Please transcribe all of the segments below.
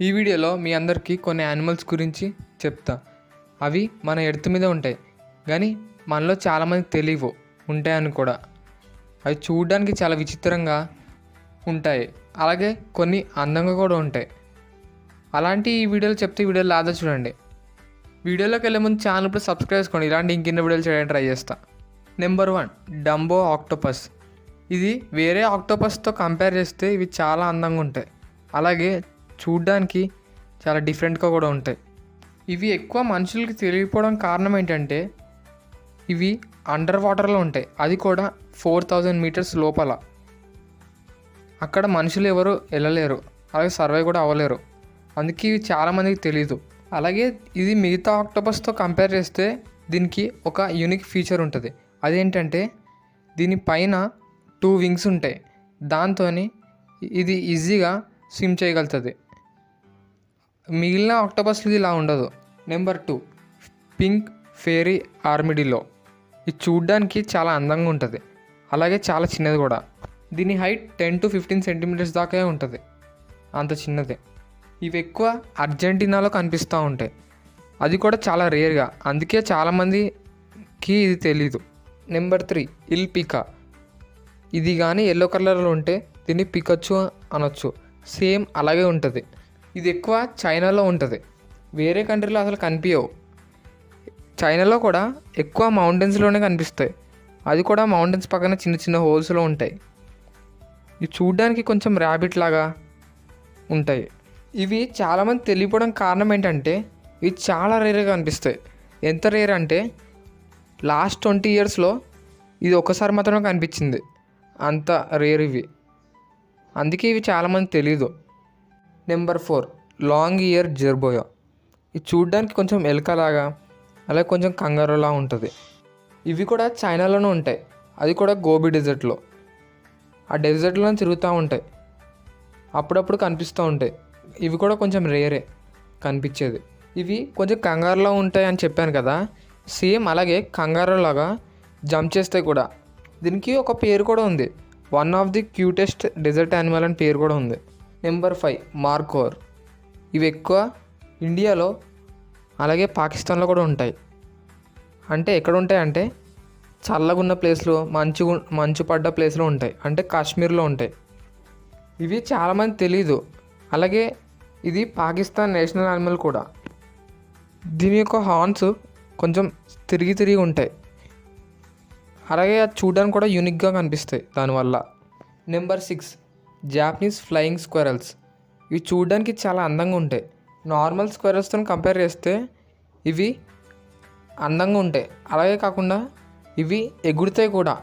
ఈ వీడియోలో మీ అందరికీ కొన్ని యానిమల్స్ గురించి చెప్తా. అవి మన ఎడత మీద ఉంటాయి. కానీ మనలో చాలామందికి తెలియవు. ఉంటాయని కూడా. అవి చూడడానికి చాలా విచిత్రంగా ఉంటాయి. అలాగే కొన్ని అందంగా కూడా ఉంటాయి. అలాంటి ఈ వీడియోలు చెప్తే వీడియోలు లాదా చూడండి. వీడియోలోకి వెళ్ళే ముందు ఛానల్ ఇప్పుడు సబ్స్క్రైబ్ చేసుకోండి. ఇలాంటి ఇంకిన్న వీడియోలు చేయడానికి ట్రై చేస్తా. నెంబర్ వన్ డంబో ఆక్టోపస్ ఇది వేరే ఆక్టోపస్తో కంపేర్ చేస్తే ఇవి చాలా అందంగా ఉంటాయి. అలాగే చూడ్డానికి చాలా డిఫరెంట్గా కూడా ఉంటాయి. ఇవి ఎక్కువ మనుషులకి తెలియకపోవడం కారణం ఏంటంటే ఇవి అండర్ వాటర్లో ఉంటాయి. అది కూడా ఫోర్ థౌజండ్ మీటర్స్ లోపల. అక్కడ మనుషులు ఎవరు వెళ్ళలేరు అలాగే సర్వే కూడా అవ్వలేరు. అందుకే ఇవి చాలామందికి తెలియదు అలాగే ఇది మిగతా ఆక్టోపస్తో కంపేర్ చేస్తే దీనికి ఒక యూనిక్ ఫీచర్ ఉంటుంది. అదేంటంటే దీని పైన టూ వింగ్స్ ఉంటాయి. దాంతో ఇది ఈజీగా స్విమ్ చేయగలుగుతుంది. మిగిలిన ఆక్టోపస్లు ఇలా ఉండదు. Number two. Pink fairy armadillo. ఇది చూడ్డానికి చాలా అందంగా ఉంటుంది. అలాగే చాలా చిన్నది కూడా. దీని height ten to fifteen centimetres దాకా ఉంటుంది. అంత చిన్నదే. ఇవి ఎక్కువ అర్జెంటీనాలో కనిపిస్తూ ఉంటాయి. అది కూడా చాలా రేర్గా. అందుకే చాలామందికి ఇది తెలీదు. Number three. Ili pika. ఇది కానీ ఎల్లో కలర్లో ఉంటే దీన్ని పికచ్చు అనొచ్చు. సేమ్ అలాగే ఉంటుంది. ఇది ఎక్కువ చైనాలో ఉంటుంది. వేరే కంట్రీలో అసలు కనిపించవు చైనాలో కూడా ఎక్కువ మౌంటైన్స్లోనే కనిపిస్తాయి. అది కూడా మౌంటైన్స్ పక్కన చిన్న చిన్న హోల్స్లో ఉంటాయి. ఇవి చూడ్డానికి కొంచెం ర్యాబిట్ లాగా ఉంటాయి. ఇవి చాలామంది తెలియపోవడం కారణం ఏంటంటే ఇవి చాలా రేర్గా కనిపిస్తాయి. ఎంత రేర్ అంటే లాస్ట్ ట్వంటీ ఇయర్స్లో ఇది ఒకసారి మాత్రమే కనిపించింది. అంత రేర్ ఇవి. అందుకే ఇవి చాలామంది తెలీదు. Number four long ear jerboa. ఇది చూడడానికి కొంచెం ఎలకలాగా అలాగే కొంచెం కంగారులా ఉంటుంది. ఇవి కూడా చైనాలోనే ఉంటాయి. అది కూడా గోబీ డెజర్ట్లో. ఆ డెజర్ట్లో తిరుగుతూ ఉంటాయి. అప్పుడప్పుడు కనిపిస్తూ ఉంటాయి. ఇవి కూడా కొంచెం రేరే కనిపించేది. ఇవి కొంచెం కంగారులో ఉంటాయి అని చెప్పాను కదా. సేమ్ అలాగే కంగారులాగా జంప్ చేస్తాయి కూడా. దీనికి ఒక పేరు కూడా ఉంది. One of the cutest desert animal అని పేరు కూడా ఉంది. Number five markhor. ఇవి ఎక్కువ ఇండియాలో అలాగే పాకిస్తాన్లో కూడా ఉంటాయి. అంటే ఎక్కడ ఉంటాయి అంటే చల్లగా ఉన్న ప్లేస్లో మంచు మంచు పడ్డ ప్లేస్లో ఉంటాయి. అంటే కాశ్మీర్లో ఉంటాయి. ఇవి చాలామంది తెలీదు. అలాగే ఇది పాకిస్తాన్ నేషనల్ యానిమల్ కూడా. దీని యొక్క హార్న్స్ కొంచెం తిరిగి తిరిగి ఉంటాయి. అలాగే అది చూడడానికి కూడా యూనిక్గా కనిపిస్తాయి దానివల్ల. Number six Japanese flying squirrels ఇవి చూడడానికి చాలా అందంగా ఉంటాయి. నార్మల్ స్క్వరల్స్తో కంపేర్ చేస్తే ఇవి అందంగా ఉంటాయి. అలాగే కాకుండా ఇవి ఎగురుతాయి కూడా.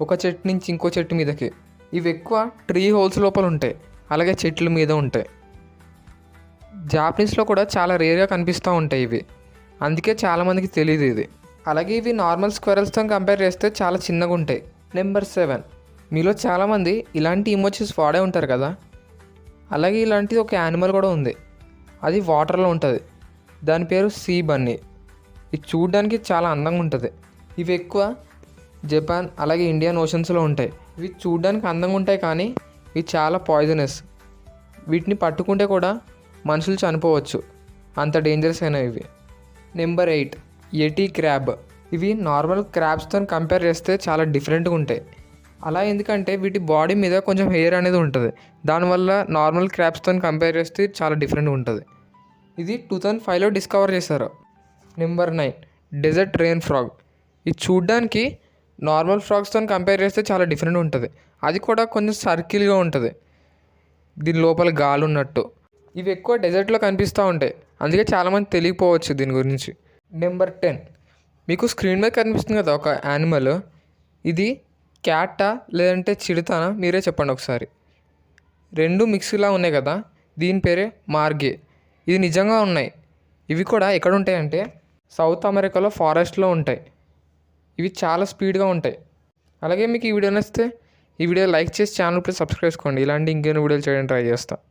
ఒక చెట్టు నుంచి ఇంకో చెట్టు మీదకి. ఇవి ఎక్కువ ట్రీ హోల్స్ లోపల ఉంటాయి. అలాగే చెట్ల మీద ఉంటాయి. జాపనీస్లో కూడా చాలా రేర్గా కనిపిస్తూ ఉంటాయి ఇవి. అందుకే చాలామందికి తెలియదు ఇది. అలాగే ఇవి నార్మల్ స్క్వరల్స్తో కంపేర్ చేస్తే చాలా చిన్నగా ఉంటాయి. నెంబర్ సెవెన్ మీలో చాలామంది ఇలాంటి ఇమోజెస్ వాడే ఉంటారు కదా? అలాగే ఇలాంటిది ఒక యానిమల్ కూడా ఉంది. అది వాటర్లో ఉంటుంది. దాని పేరు సీ బన్నీ. ఇది చూడడానికి చాలా అందంగా ఉంటుంది. ఇవి ఎక్కువ జపాన్ అలాగే ఇండియన్ ఓషన్స్లో ఉంటాయి. ఇవి చూడడానికి అందంగా ఉంటాయి కానీ ఇవి చాలా పాయిజనస్. వీటిని పట్టుకుంటే కూడా మనుషులు చనిపోవచ్చు. అంత డేంజరస్ అయినా ఇవి. Number eight ఎటీ crab. ఇవి నార్మల్ క్రాబ్స్తో కంపేర్ చేస్తే చాలా డిఫరెంట్గా ఉంటాయి. అలా ఎందుకంటే వీటి బాడీ మీద కొంచెం హెయిర్ అనేది ఉంటుంది. దానివల్ల నార్మల్ క్రాప్స్తో కంపేర్ చేస్తే చాలా డిఫరెంట్ ఉంటుంది. ఇది టూ థౌజండ్ ఫైవ్లో డిస్కవర్ చేశారు. Number nine desert rain frog ఇది చూడ్డానికి నార్మల్ ఫ్రాగ్స్తో కంపేర్ చేస్తే చాలా డిఫరెంట్ ఉంటుంది. అది కూడా కొంచెం సర్కిల్గా ఉంటుంది. దీని లోపల గాలి ఉన్నట్టు. ఇవి ఎక్కువ డెజర్ట్లో కనిపిస్తూ ఉంటాయి. అందుకే చాలామంది తెలియకపోవచ్చు దీని గురించి. నెంబర్ టెన్ మీకు స్క్రీన్ మీద కనిపిస్తుంది కదా ఒక యానిమల్ ఇది క్యాటా లేదంటే చిడతానా మీరే చెప్పండి ఒకసారి. రెండు మిక్స్లా ఉన్నాయి కదా? దీని పేరే మార్గే. ఇది నిజంగా ఉన్నాయి. ఇవి కూడా ఎక్కడ ఉంటాయంటే సౌత్ అమెరికాలో ఫారెస్ట్లో ఉంటాయి. ఇవి చాలా స్పీడ్గా ఉంటాయి. అలాగే మీకు ఈ వీడియో నచ్చితే ఈ వీడియో లైక్ చేసి ఛానల్ ప్లీజ్ సబ్స్క్రైబ్ చేసుకోండి. ఇలాంటి ఇంకేమైనా వీడియోలు చేయడానికి ట్రై చేస్తాను